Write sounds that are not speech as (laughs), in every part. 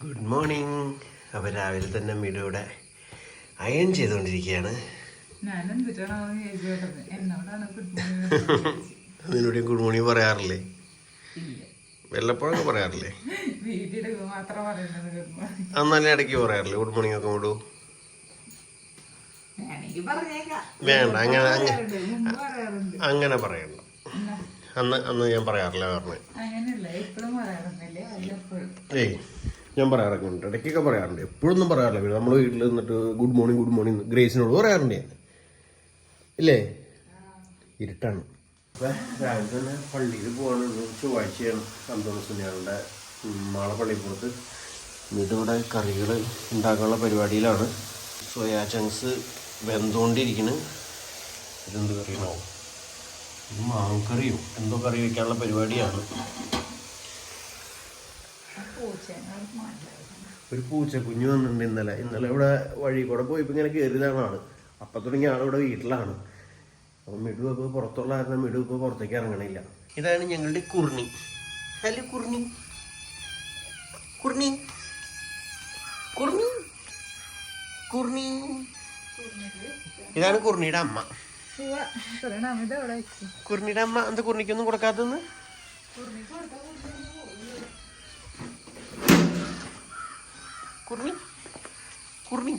Good morning അപ്പോൾ രാവിലെ തന്നെ വീടുകൂടെ അയൺ ചെയ്തുകൊണ്ടിരിക്കുകയാണ്. നിന്നോട് ഗുഡ് മോർണിംഗ് പറയാറില്ലേ? ഇല്ല. വല്ലപ്പോഴൊക്കെ പറയാറില്ലേ? (laughs) അന്നല്ലേ ഇടയ്ക്ക് പറയാറില്ലേ? ഗുഡ് മോർണിംഗ് ഒക്കെ വിടൂ വേണ്ട അങ്ങനെ അങ്ങനെ പറയണ്ട. അന്ന് അന്ന് ഞാൻ പറയാറില്ല പറഞ്ഞേ. ഏയ്. ഞാൻ പറയാറൊക്കെ ഉണ്ട് ഇടയ്ക്കൊക്കെ പറയാറുണ്ട്. എപ്പോഴൊന്നും പറയാറില്ല. പിന്നെ നമ്മൾ വീട്ടിൽ നിന്നിട്ട് ഗുഡ് മോർണിംഗ് ഗുഡ് മോർണിംഗ് ഗ്രേസിനോട് പറയാറുണ്ട് ഞാൻ. ഇല്ലേ? ഇരുട്ടാണ്. രാവിലെ തന്നെ പള്ളിയിൽ പോകാനുള്ള ചൊവ്വാഴ്ചയാണ് സന്തോഷ സുനിയാളുടെ മാള പള്ളിപ്പുറത്ത് വീട്ടിലൂടെ കറികൾ ഉണ്ടാക്കാനുള്ള പരിപാടിയിലാണ്. സോയാ ചങ്ക്സ് വെന്തുകൊണ്ടിരിക്കുന്നു ഇതെന്ത് കറിയാണോ ഇത് കറിയോ എന്തോ കറി വയ്ക്കാനുള്ള പരിപാടിയാണ്. ഒരു പൂച്ചക്കുഞ്ഞ് വന്നിട്ടുണ്ട് ഇന്നലെ. ഇന്നലെ ഇവിടെ വഴി കൂടെ പോയപ്പോൾ ഇങ്ങനെ കയറിയതാണ് ആൾ അപ്പം തുടങ്ങിയ ആളിവിടെ വീട്ടിലാണ്. അപ്പം മിടു ഇപ്പോൾ പുറത്തുള്ള കാരണം മിടു ഇപ്പോൾ പുറത്തേക്ക് ഇറങ്ങണില്ല. ഇതാണ് ഞങ്ങളുടെ കുർണി. ഹലോ കുർണി? കുർണി? കുർണി? കുർണി? ഇതാണ് കുർണിയുടെ അമ്മ. കുർണിയുടെ അമ്മ. എന്താ കുർണിക്കൊന്നും കൊടുക്കാത്തന്ന് കുർണി? കുർണി.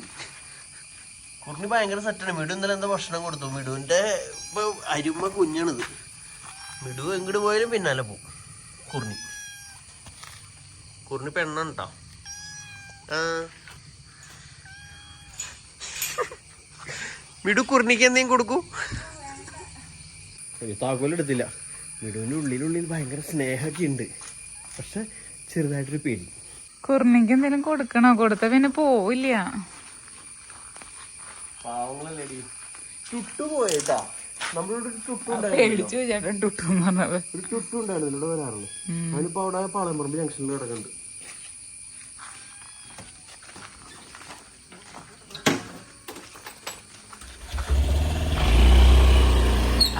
കുർണി ഭയങ്കര സെറ്റാണ് മിടു ഇന്നലെ എന്താ ഭക്ഷണം കൊടുത്തു. മിടുവിന്റെ ഇപ്പൊ അരുമ കുഞ്ഞാണിത്. മിടു എങ്ങോട്ട് പോയാലും പിന്നാലെ പോകും കുർണി. കുർണി പെണ്ണാണ് കേട്ടോ മിടു കുർണിക്ക് എന്തെങ്കിലും കൊടുക്കൂ? താക്കോലെടുത്തില്ല മിടുവിന്റെ ഉള്ളിലുള്ളിൽ ഭയങ്കര സ്നേഹമൊക്കെ ഉണ്ട്. പക്ഷെ ചെറുതായിട്ടൊരു പേടി. കുർണിക്ക് എന്തെങ്കിലും കൊടുക്കണോ? കൊടുത്ത പിന്നെ പോവില്ല. അതെല്ലാളായിട്ട് പോയേട്ടാ. നമ്മളിവിടെ ഒരു ചുട്ടു പേടിച്ചു ചേട്ടൻ ടുട്ടെന്ന് പറഞ്ഞത്. ഒരു ചുട്ടു ഉണ്ടായിരുന്നു ഇവിടെ വരാറുണ്ട് അവനിപ്പോ അവിടെ പാളയമ്പറമ്പ് ജംഗ്ഷനിൽ കിടക്കുന്നുണ്ട്.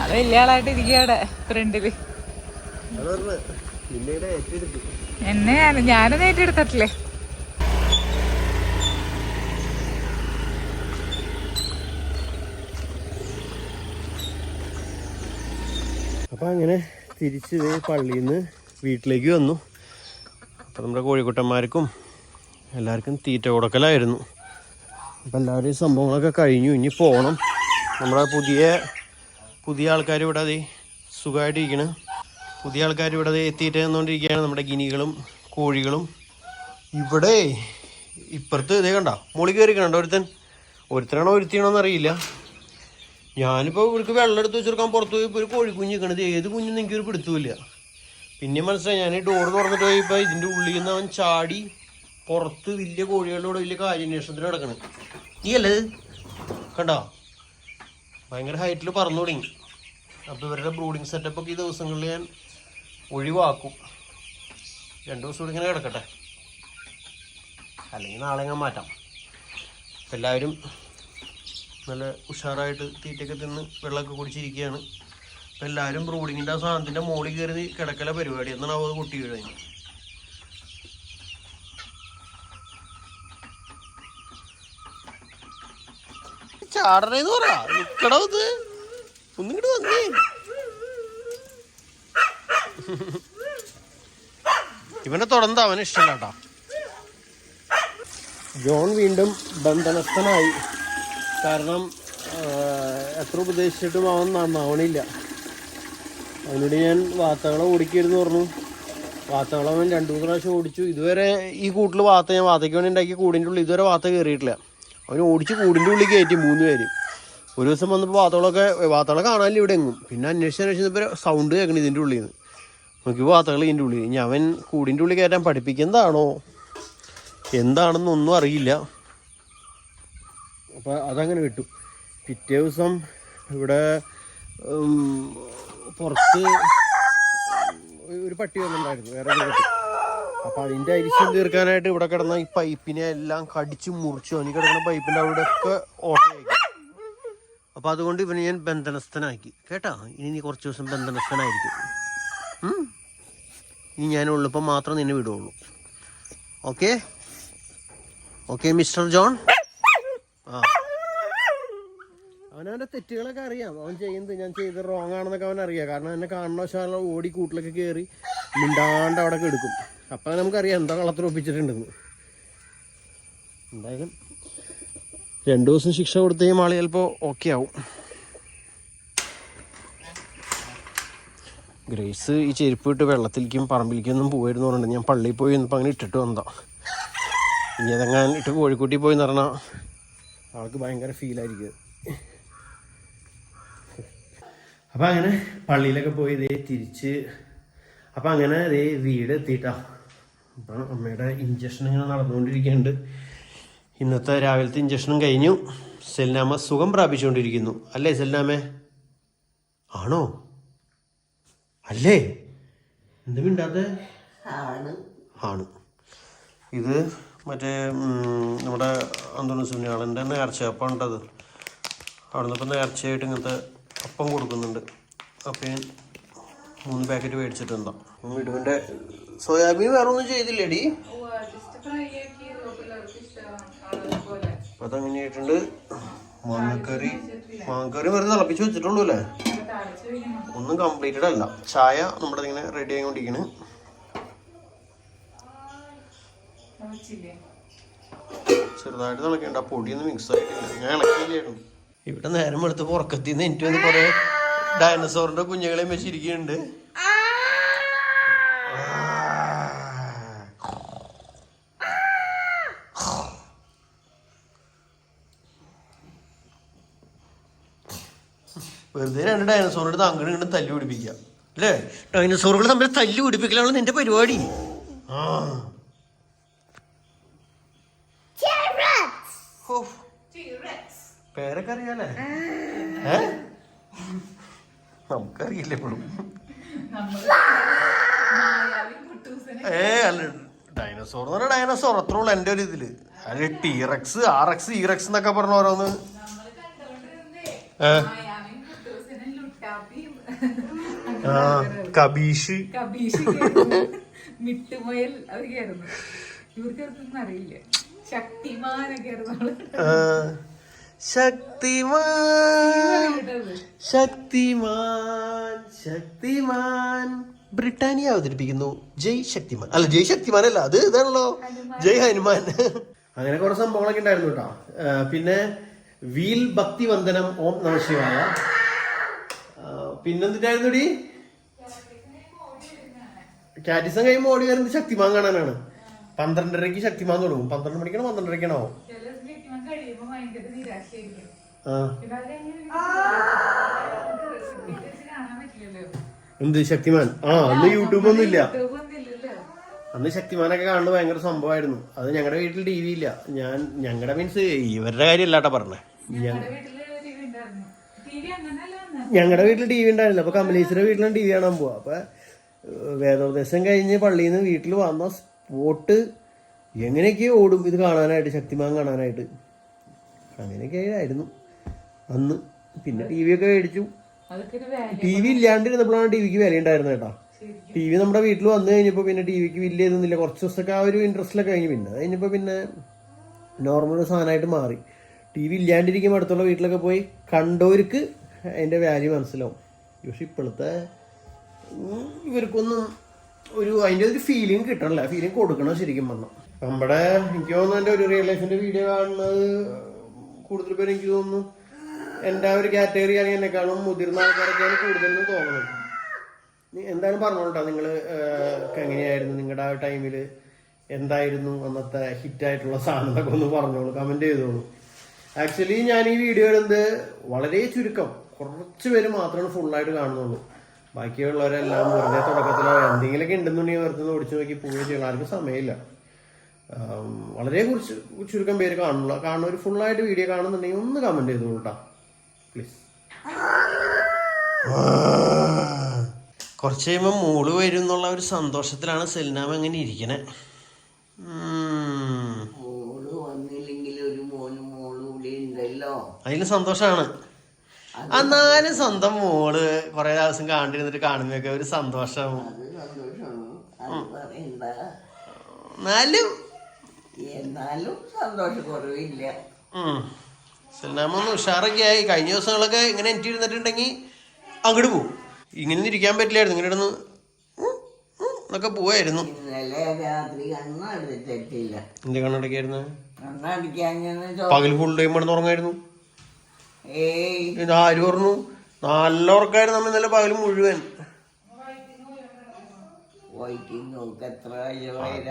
അത് വലിയ ആളായിട്ട് ഇരിക്കുക അവിടെ ഫ്രണ്ടിൽ പിന്നീട് ഏറ്റെടുത്തു. എന്നെ ഞാനത് ഏറ്റെടുത്തിട്ടില്ലേ? അപ്പം അങ്ങനെ തിരിച്ച് പള്ളിയിൽ നിന്ന് വീട്ടിലേക്ക് വന്നു. അപ്പം നമ്മുടെ കോഴിക്കുട്ടന്മാർക്കും എല്ലാവർക്കും തീറ്റ കൊടുക്കലായിരുന്നു. അപ്പം എല്ലാവരും ഈ സംഭവങ്ങളൊക്കെ കഴിഞ്ഞു. ഇനി പോകണം നമ്മുടെ പുതിയ പുതിയ ആൾക്കാർ ഇവിടെ അതി സുഖമായിട്ടിരിക്കണ്. പുതിയ ആൾക്കാർ ഇവിടെ എത്തിയിട്ട് തീറ്റ തന്നുകൊണ്ടിരിക്കുകയാണ് നമ്മുടെ ഗിനികളും കോഴികളും. ഇവിടെ ഇപ്പുറത്ത് ഇതേ കണ്ട? മുളി കയറി ഒരുത്തൻ? ഒരുത്തനാണോ ഒരുത്തിയാണോ എന്നറിയില്ല ഞാനിപ്പോൾ ഇവർക്ക് വെള്ളം എടുത്ത് വെച്ചെടുക്കാൻ പുറത്ത് പോയി. ഇപ്പോൾ ഒരു കോഴിക്കുഞ്ഞ് നിൽക്കണത് ഏത് കുഞ്ഞും എനിക്കൊരു പിടുത്തമില്ല പിന്നെ മനസ്സിലായി. ഞാൻ ഡോർ തുറന്നിട്ട് പോയപ്പോൾ ഇതിന്റെ ഉള്ളിൽ നിന്ന് അവൻ ചാടി പുറത്ത് വലിയ കോഴികളോട് വലിയ കാര്യാന്വേഷണത്തിന് കിടക്കണ്. ഈ അല്ലേ? കണ്ടോ? ഭയങ്കര ഹൈറ്റിൽ പറന്നു തുടങ്ങി. അപ്പോൾ ഇവരുടെ ബ്രൂഡിങ് സെറ്റപ്പൊക്കെ ഈ ദിവസങ്ങളിൽ ഞാൻ ഒഴിവാക്കും. രണ്ട് ദിവസം കൂടി ഇങ്ങനെ കിടക്കട്ടെ. അല്ലെങ്കിൽ നാളെ ഞാൻ മാറ്റാം. അപ്പം എല്ലാവരും നല്ല ഉഷാറായിട്ട് തീറ്റയൊക്കെ തിന്ന് വെള്ളമൊക്കെ കുടിച്ചിരിക്കുകയാണ്. അപ്പം എല്ലാവരും ബ്രൂഡിങ്ങിന്റെ ആ സാധനത്തിന്റെ മുകളിൽ കയറി കിടക്കല പരിപാടി. എന്നാണ് അവത് കുട്ടി വീഴുന്നത്? ചാടണേന്ന് പറയാ നിക്കടോ ഇത്. ഒന്നിങ്ങോട്ട് വന്നേ. ഇവനെ തുടർന്ന് അവന് ഇഷ്ടമല്ല കേട്ടോ. ജോൺ വീണ്ടും ബന്ധനസ്ഥനായി. കാരണം എത്ര ഉപദേശിച്ചിട്ടും അവൻ നന്നാവണില്ല. അവനോട് ഞാൻ വാർത്തകളെ ഓടിക്കരുന്ന് പറഞ്ഞു. വാർത്തകളെ അവൻ രണ്ടു മൂന്ന് പ്രാവശ്യം ഓടിച്ചു. ഇതുവരെ ഈ കൂട്ടിൽ വാർത്ത ഞാൻ വാർത്തയ്ക്ക് വേണ്ടി ഉണ്ടാക്കിയ കൂടിന്റെ ഉള്ളിൽ ഇതുവരെ വാർത്ത കയറിയിട്ടില്ല അവൻ ഓടിച്ച് കൂടിന്റെ ഉള്ളിൽ കയറ്റി മൂന്ന് പേര്. ഒരു ദിവസം വന്നപ്പോൾ വാർത്തകളൊക്കെ വാർത്തകളെ കാണാനില്ല ഇവിടെ എങ്ങും. പിന്നെ അന്വേഷിച്ച് അന്വേഷിച്ചപ്പോൾ സൗണ്ട് കേൾക്കണം ഇതിന്റെ ഉള്ളിൽ നിന്ന് നോക്കി വാർത്തകൾ ഇതിന്റെ ഉള്ളിൽ ഇനി അവൻ കൂടിന്റെ ഉള്ളിൽ കയറ്റാൻ പഠിപ്പിക്കുന്നതാണോ? എന്താണെന്നൊന്നും അറിയില്ല. അപ്പോൾ അതങ്ങനെ കിട്ടും. പിറ്റേ ദിവസം ഇവിടെ പുറത്ത് ഒരു പട്ടി വന്നിട്ടുണ്ടായിരുന്നു. വേറെ ഒരു പട്ടി. അപ്പോൾ അതിന്റെ അരിശം തീർക്കാനായിട്ട് ഇവിടെ കിടന്ന ഈ പൈപ്പിനെ എല്ലാം കടിച്ച് മുറിച്ചു. അതിന് കിടക്കുന്ന പൈപ്പിന്റെ അവിടെ ഒക്കെ ഓട്ടയാക്കി അപ്പോൾ അതുകൊണ്ട് ഇവനെ ഞാൻ ബന്ധനസ്ഥനാക്കി. കേട്ടോ? ഇനി നീ കുറച്ച് ദിവസം ബന്ധനസ്ഥനായിരിക്കും? ഇനി ഞാൻ ഉള്ളപ്പോൾ മാത്രം നിന്നെ വിടുള്ളൂ. ഓക്കെ ഓക്കെ മിസ്റ്റർ ജോൺ ആ. അവനവന്റെ തെറ്റുകളൊക്കെ അറിയാം. അവൻ ചെയ്യുന്നത് ഞാൻ ചെയ്ത് റോങ് ആണെന്നൊക്കെ അവൻ അറിയാം. കാരണം എന്നെ കാണുന്ന വശാല ഓടി കൂട്ടിലൊക്കെ കയറി മിണ്ടാണ്ട് അവിടെ എടുക്കും. അപ്പം നമുക്കറിയാം എന്താ കളത്തിൽ ഒപ്പിച്ചിട്ടുണ്ടെന്ന്. എന്തായാലും രണ്ടു ദിവസം ശിക്ഷ കൊടുത്തു കഴിയുമ്പോൾ ആൾ ചിലപ്പോൾ ഓക്കെ ആവും. ഗ്രേസ് ഈ ചെരുപ്പ് ഇട്ട് വെള്ളത്തിലേക്കും പറമ്പിലേക്കും ഒന്നും പോയിരുന്നു പറഞ്ഞിട്ട് ഞാൻ പള്ളിയിൽ പോയി ഇന്നിപ്പോൾ അങ്ങനെ ഇട്ടിട്ട് വന്നതാ. ഇനി അതെങ്ങാൻ ഇട്ട് കോഴിക്കൂട്ടി പോയി എന്ന് ആൾക്ക് ഭയങ്കര ഫീലായിരിക്കും അപ്പം അങ്ങനെ പള്ളിയിലൊക്കെ പോയി ഇതേ തിരിച്ച് അപ്പം അങ്ങനെ ഇതേ വീട് എത്തിയിട്ടാ. അപ്പം അമ്മയുടെ ഇഞ്ചക്ഷൻ ഇങ്ങനെ നടന്നുകൊണ്ടിരിക്കുന്നുണ്ട്. ഇന്നത്തെ രാവിലത്തെ ഇഞ്ചക്ഷനും കഴിഞ്ഞു. സെൽനാമ സുഖം പ്രാപിച്ചുകൊണ്ടിരിക്കുന്നു. അല്ലേ സെൽനാമേ? ആണോ? അല്ലേ? എന്ത് മിണ്ടാത്തെ? ആണ്. ഇത് മറ്റേ നമ്മുടെ അന്തോണി സുനിയാളന്റെ നേർച്ച അപ്പം ഉണ്ടത് അവിടെ നിന്ന് ഇപ്പം നേർച്ചയായിട്ട് ഇങ്ങനത്തെ അപ്പം കൊടുക്കുന്നുണ്ട്. അപ്പം മൂന്ന് പാക്കറ്റ് മേടിച്ചിട്ടുണ്ടോ വീടുവിന്റെ സോയാബീൻ വേറെ ഒന്നും ചെയ്തില്ലേടി അപ്പം അതങ്ങനെയായിട്ടുണ്ട് മാങ്ങക്കറി മാങ്ങക്കറി വെറുതെ തിളപ്പിച്ച് വെച്ചിട്ടുള്ളൂ അല്ലേ? ഒന്നും കംപ്ലീറ്റഡ് അല്ല. ചായ നമ്മുടെ ഇങ്ങനെ റെഡി ആയിക്കൊണ്ടിരിക്കണ്. ചെറുതായിട്ട് തിളക്കേണ്ട. പൊടിയൊന്നും മിക്സ് ആയിട്ടില്ല. ഞാൻ ഇളക്കിയില്ലായിരുന്നു. ഇവിടെ നേരം എടുത്ത് പുറക്കത്തിന്ന് എനിക്ക് വന്ന് കുറെ ഡയനസോറിന്റെ കുഞ്ഞുങ്ങളെയും വെച്ചിരിക്കുന്നുണ്ട്. വെറുതെ രണ്ട് ഡയനസോറിന്റെ എടുത്ത് അങ്ങോട്ട് ഇങ്ങോട്ട് തല്ലി പിടിപ്പിക്കുക. അല്ലേ? ഡൈനസോറുകൾ തമ്മിൽ തല്ലി പിടിപ്പിക്കലാണ് നിന്റെ പരിപാടി. ആ. പേരൊക്കെ അറിയാലേ? ഏ? നമുക്കറിയില്ല ഏ അല്ല ഡൈനസോർ എന്ന് പറഞ്ഞാൽ ഡൈനസോർ അത്ര ഉള്ളു എന്റെ ഒരു ഇതിൽ. അത് ടീറക്സ് ആർ എക്സ് ഇറക്സ് എന്നൊക്കെ പറഞ്ഞ ഓരോന്ന്. ഏ? ആ കബീഷ്. മിട്ടുമുയൽ അതൊക്കെയായിരുന്നു ഇവർക്കൊന്നും അറിയില്ല. ശക്തിമാനൊക്കെ ശക്തിമാൻ. ശക്തിമാൻ ശക്തിമാൻ ബ്രിട്ടാനിയ അവതരിപ്പിക്കുന്നു. ജയ് ശക്തിമാൻ. അല്ല ജയ് ശക്തിമാൻ അല്ല അത് ഇതാണല്ലോ. ജയ് ഹനുമാൻ. അങ്ങനെ കുറെ സംഭവങ്ങളൊക്കെ ഉണ്ടായിരുന്നു കേട്ടോ. പിന്നെ വീൽ ഭക്തി വന്ദനം ഓം നമ ശിവായ. ആ, പിന്നെന്തിട്ടായിരുന്നു ഡി കാറ്റിസം കഴിയുമ്പോൾ ഓടി വരുന്നത് ശക്തിമാൻ കാണാനാണ്. പന്ത്രണ്ടരയ്ക്ക് ശക്തിമാൻ തുടങ്ങും പന്ത്രണ്ട് മണിക്കണോ പന്ത്രണ്ടരയ്ക്കണോ? എന്ത് ശക്തിമാൻ? ആ അന്ന് യൂട്യൂബ് ഒന്നും ഇല്ല. അന്ന് ശക്തിമാനൊക്കെ കാണുന്നത് ഭയങ്കര സംഭവമായിരുന്നു. അത് ഞങ്ങളുടെ വീട്ടിൽ ടി വി ഇല്ല. ഞാൻ ഞങ്ങളുടെ മീൻസ് ഇവരുടെ കാര്യമല്ലാട്ടാ പറഞ്ഞേ. ഞങ്ങളുടെ വീട്ടിൽ ടി വി ഉണ്ടായിരുന്നു. ഞങ്ങളുടെ വീട്ടിൽ ടി വി ഉണ്ടായിരുന്നില്ല അപ്പൊ കമലേശ്വര വീട്ടിലും ടി വി കാണാൻ പോവാ. അപ്പൊ ഏഹ്, വേദോപദേശം കഴിഞ്ഞ് പള്ളിയിൽ നിന്ന് വീട്ടിൽ വന്ന സ്പോട്ട് എങ്ങനെയൊക്കെയോ ഓടും ഇത് കാണാനായിട്ട് ശക്തിമാൻ കാണാനായിട്ട്. അങ്ങനെയൊക്കെ ആയിരുന്നു. അന്ന് പിന്നെ ടി വി ഒക്കെ മേടിച്ചു. ടി വി ഇല്ലാണ്ടിരുന്നപ്പോഴാണ് ടി വിക്ക് വില ഉണ്ടായിരുന്നത് കേട്ടോ. ടി വി നമ്മുടെ വീട്ടിൽ വന്നു കഴിഞ്ഞപ്പോൾ പിന്നെ ടി വിക്ക് വലിയ ഇതൊന്നുമില്ല. കുറച്ച് ദിവസമൊക്കെ ആ ഒരു ഇൻട്രസ്റ്റിലൊക്കെ കഴിഞ്ഞു. പിന്നെ അത് കഴിഞ്ഞപ്പോൾ പിന്നെ നോർമൽ സാധനമായിട്ട് മാറി. ടി വി ഇല്ലാണ്ടിരിക്കുമ്പോൾ അടുത്തുള്ള വീട്ടിലൊക്കെ പോയി കണ്ടവർക്ക് അതിന്റെ വാല്യൂ മനസ്സിലാവും. പക്ഷെ ഇപ്പോഴത്തെ ഇവർക്കൊന്നും ഒരു അതിന്റെ ഒരു ഫീലിംഗ് കിട്ടണല്ല. ഫീലിംഗ് കൊടുക്കണം ശരിക്കും പറഞ്ഞാൽ നമ്മുടെ എനിക്ക് തോന്നുന്നു എന്റെ ഒരു റിയൽ ലൈഫിന്റെ വീഡിയോ കാണുന്നത് കൂടുതൽ പേര് എനിക്ക് തോന്നുന്നു എന്റെ ഒരു കാറ്റഗറി അല്ലെങ്കിൽ എന്നെക്കാളും മുതിർന്ന ആൾക്കാരൊക്കെയാണ് കൂടുതലെന്ന് തോന്നുന്നത്. എന്തായാലും പറഞ്ഞോട്ടോ നിങ്ങൾ എങ്ങനെയായിരുന്നു? നിങ്ങളുടെ ആ ടൈമിൽ എന്തായിരുന്നു? അന്നത്തെ ഹിറ്റായിട്ടുള്ള സാധനങ്ങളൊക്കെ ഒന്ന് പറഞ്ഞോളൂ കമന്റ് ചെയ്തോളൂ. ആക്ച്വലി ഞാൻ ഈ വീഡിയോ ഇടുന്നത് വളരെ ചുരുക്കം. കുറച്ച് പേര് മാത്രമാണ് ഫുള്ളായിട്ട് കാണുന്നുള്ളൂ. ബാക്കിയുള്ളവരെല്ലാം വെറുതെ തുടക്കത്തിലോ എന്തെങ്കിലുമൊക്കെ ഉണ്ടെന്നുണ്ടെങ്കിൽ വെറുതെ ഓടിച്ചു നോക്കി പോവുകയും ചെയ്യണം ആർക്കും സമയമില്ല. വളരെ കുറച്ച് ചുരുക്കം പേര് കാണുള്ളൂ കാണുന്നവർ ഫുള്ളായിട്ട് വീഡിയോ കാണുന്നുണ്ടെങ്കിൽ ഒന്ന് കമന്റ് ചെയ്തോളൂ കേട്ടോ പ്ലീസ് കുറച്ച് കഴിയുമ്പോൾ മൂൾ വരും എന്നുള്ള ഒരു സന്തോഷത്തിലാണ് സെൽനാമ ഇങ്ങനെ ഇരിക്കണേ. അതിന് അതിൽ സന്തോഷമാണ് എന്നാലും സ്വന്തം മോൾ കുറെ ദിവസം കാണ്ടിരുന്നിട്ട് കാണുമ്പോഴൊക്കെ ഒരു സന്തോഷം. എന്നാലും സൽനാമ ഒന്ന് ഉഷാറൊക്കെ ആയി കഴിഞ്ഞ ദിവസങ്ങളൊക്കെ ഇങ്ങനെ എനിക്ക് ഇരുന്നിട്ടുണ്ടെങ്കിൽ അങ്ങോട്ട് പോകും ഇങ്ങനെ ഇരിക്കാൻ പറ്റില്ലായിരുന്നു. ഇങ്ങനെ ഇടുന്ന് എന്നൊക്കെ പോവായിരുന്നു. എന്റെ കണ്ണടക്കായിരുന്നു പകൽ ഫുൾ ടൈം ഇവിടെ ഉറങ്ങായിരുന്നു. ഇത് ആര് പറഞ്ഞു? നല്ല ഉറക്കായിരുന്നു നമ്മൾ ഇന്നലെ പകൽ മുഴുവൻ.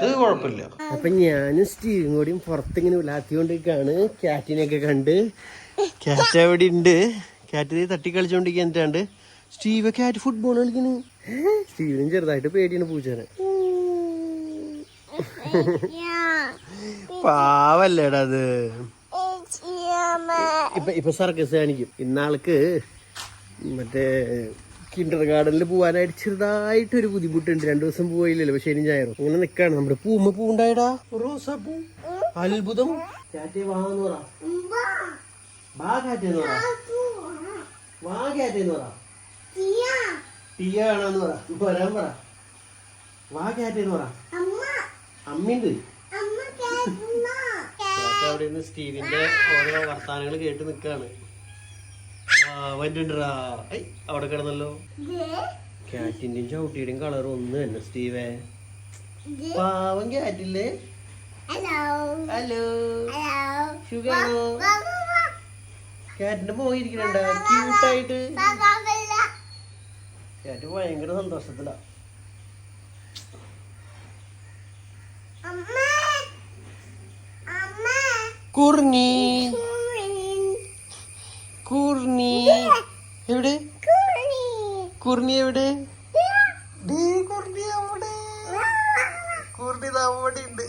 അത് കുഴപ്പമില്ല. അപ്പൊ ഞാനും സ്റ്റീവും കൂടിയും പുറത്തിങ്ങനെ വിളാത്തിക്കൊണ്ടിരിക്കാണ് ക്യാറ്റിനെയൊക്കെ കണ്ട്. ക്യാറ്റ് അവിടെ ഉണ്ട്. ക്യാറ്റ് തട്ടി കളിച്ചോണ്ടിരിക്കാണ്ട് സ്റ്റീവ് ക്യാറ്റ് ഫുട്ബോൾ കളിക്കുന്നു. സ്റ്റീവിനും ചെറുതായിട്ട് പേടിയാണ് പൂച്ചനെ. പാവല്ലേടാ അത്. ഇപ്പൊ ഇപ്പൊ സർക്കസ് കാണിക്കും. ഇന്നാൾക്ക് മറ്റേ കിൻഡർ ഗാർഡനിൽ പോവാനായിട്ട് ചെറുതായിട്ട് ഒരു ബുദ്ധിമുട്ടുണ്ട്. രണ്ടു ദിവസം പോയില്ലല്ലോ പക്ഷെ ഇനി ഞായറും. അങ്ങനെ നിക്കാണ്. നമ്മുടെ പൂമ്മ പൂ ഉണ്ടായടാ. റോസാ പൂ. അത്ഭുതം. കാറ്റേ വാന്ന് പറ. വാ കാറ്റേന്ന് പറ. വാ കാറ്റേന്ന് പറ. ടിയ. കാണാന്ന് പറ. ഇപ്പൊ വരാൻ പറ. വാ കാറ്റേന്ന് പറ. അമ്മിണ്ട്. അവിടെ നിന്ന് സ്റ്റീവിന്റെ ഓരോ വർത്താനങ്ങൾ കേട്ട് നിൽക്കാണ് ആ വന്നിട്ടുണ്ടാ? ഐ അവിടെ കിടന്നല്ലോ. ക്യാറ്റിന്റെയും ചവിട്ടിയുടെയും കളർ ഒന്ന് തന്നെ സ്റ്റീവേ. പാവം ക്യാറ്റില്ലേ ഹലോ സുഖാണോ ക്യാറ്റിന്റെ പോയിരിക്കണണ്ട ക്യൂട്ടായിട്ട് ക്യാറ്റ് ഭയങ്കര സന്തോഷത്തിലാ. കുർണി. കുർണി. എവിടെ? കുർണി എവിടെ? കുർണി അവിടെ. കുർണി ഉണ്ട്.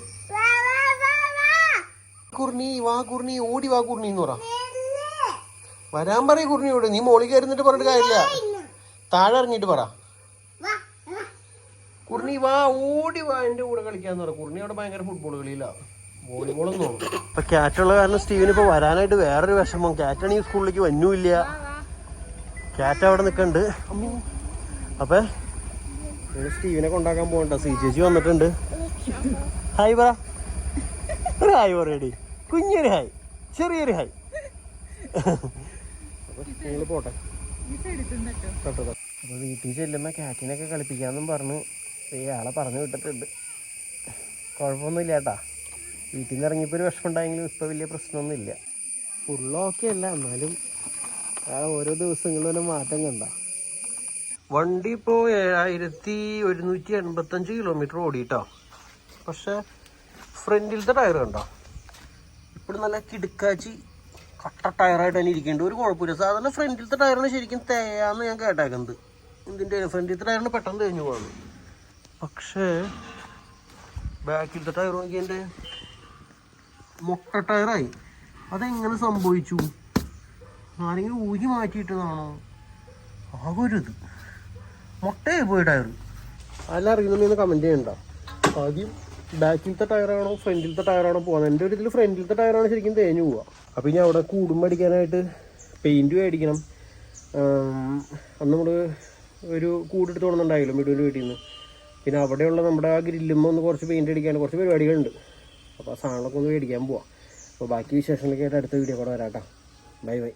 കുർണി വാ കുർണി ഓടി വാ കുർണി എന്ന് പറ. വരാൻ പറയ കുർണിയോട് നീ മോളി കയറുന്നിട്ട് പറഞ്ഞിട്ട് കാര്യമില്ല. താഴെ ഇറങ്ങിയിട്ട് പറ. കുർണി വാ ഓടി വാ. എന്റെ കൂടെ കളിക്കാന്ന് പറ. കുർണി അവിടെ ഭയങ്കര ഫുട്ബോൾ ഒന്നും ഇപ്പൊ ക്യാറ്റുള്ള കാരണം സ്റ്റീവിന് ഇപ്പൊ വരാനായിട്ട് വേറൊരു വിഷമം. ക്യാറ്റാണെങ്കിൽ സ്കൂളിലേക്ക് വന്നൂല്ല. ക്യാറ്റ് അവിടെ നിൽക്കണ്ട് അപ്പൊ സ്റ്റീവിനെ കൊണ്ടാക്കാൻ പോകണ്ട. സി ചേച്ചി വന്നിട്ടുണ്ട്. ഹായ് പറ. ഒരു ഹായ് പറയടി. കുഞ്ഞൊരു ഹായ്. ചെറിയൊരു ഹായ്. അപ്പൊ നിങ്ങൾ പോട്ടെ. തൊട്ടോ അപ്പൊ വീട്ടിൽ ചെല്ലുമ്പോ ക്യാറ്റിനൊക്കെ കളിപ്പിക്കാന്നും പറഞ്ഞ് ഇയാളെ പറഞ്ഞു വിട്ടിട്ടുണ്ട്. കുഴപ്പമൊന്നുമില്ല കേട്ടാ. വീട്ടിൽ നിന്ന് ഇറങ്ങിയപ്പോൾ ഒരു വിഷമം ഉണ്ടായെങ്കിലും ഇപ്പം വലിയ പ്രശ്നമൊന്നുമില്ല. ഫുള്ളൊക്കെ അല്ല എന്നാലും ആ ഓരോ ദിവസങ്ങളിലും മാറ്റം കണ്ട. വണ്ടി ഇപ്പോൾ ഏഴായിരത്തി ഒരുന്നൂറ്റി എൺപത്തഞ്ച് കിലോമീറ്റർ ഓടിയിട്ടോ. പക്ഷെ ഫ്രണ്ടിലത്തെ ടയർ കണ്ടോ? ഇപ്പോഴും നല്ല കിടുക്കാച്ചി കട്ട ടയറായിട്ട് തന്നെ ഇരിക്കുന്നുണ്ട്. ഒരു കുഴപ്പമില്ല. സാധാരണ ഫ്രണ്ടിലത്തെ ടയറാണ് ശരിക്കും തേയാന്ന് ഞാൻ കേട്ടേക്കുന്നത്. ഇതിന്റെ ഫ്രണ്ടിലത്തെ ടയറിന് പെട്ടെന്ന് തേഞ്ഞു പോകുന്നു പക്ഷേ ബാക്കിലത്തെ ടയർ നോക്കി എന്റെ മുട്ട ടയറായി. അതെങ്ങനെ സംഭവിച്ചു? ആരെങ്കിലും ഊരി മാറ്റിയിട്ടതാണോ? ആകൊരുത്. മൊട്ടയായി പോയി ടയർ അതെല്ലാം അറിയുന്നുണ്ടെന്ന് കമന്റ് ചെയ്യണ്ട. ആദ്യം ബാക്കിലത്തെ ടയറാണോ ഫ്രണ്ടിലത്തെ ടയറാണോ പോകുന്നത് എന്റെ ഒരു ഇതിൽ ഫ്രണ്ടിലത്തെ ടയറാണ് ശരിക്കും തേഞ്ഞു പോവുക അപ്പോൾ ഇനി അവിടെ കൂടും അടിക്കാനായിട്ട് പെയിന്റ് മേടിക്കണം. അന്ന് നമ്മൾ ഒരു കൂടെടുത്ത് കൊണ്ടുണ്ടായല്ലോ മിഡുവിന്റെ വീട്ടിൽ നിന്ന് പിന്നെ അവിടെയുള്ള നമ്മുടെ ആ ഗ്രില്ലുമ്പോൾ ഒന്ന് കുറച്ച് പെയിന്റ് അടിക്കാൻ കുറച്ച് പരിപാടികളുണ്ട്. അപ്പോൾ സാധനങ്ങളൊക്കെ ഒന്ന് മേടിക്കാൻ പോവാം. അപ്പോൾ ബാക്കി വിശേഷങ്ങളൊക്കെ ആയിട്ട് അടുത്ത വീഡിയോ കൂടെ വരാം കേട്ടോ ബൈ ബൈ.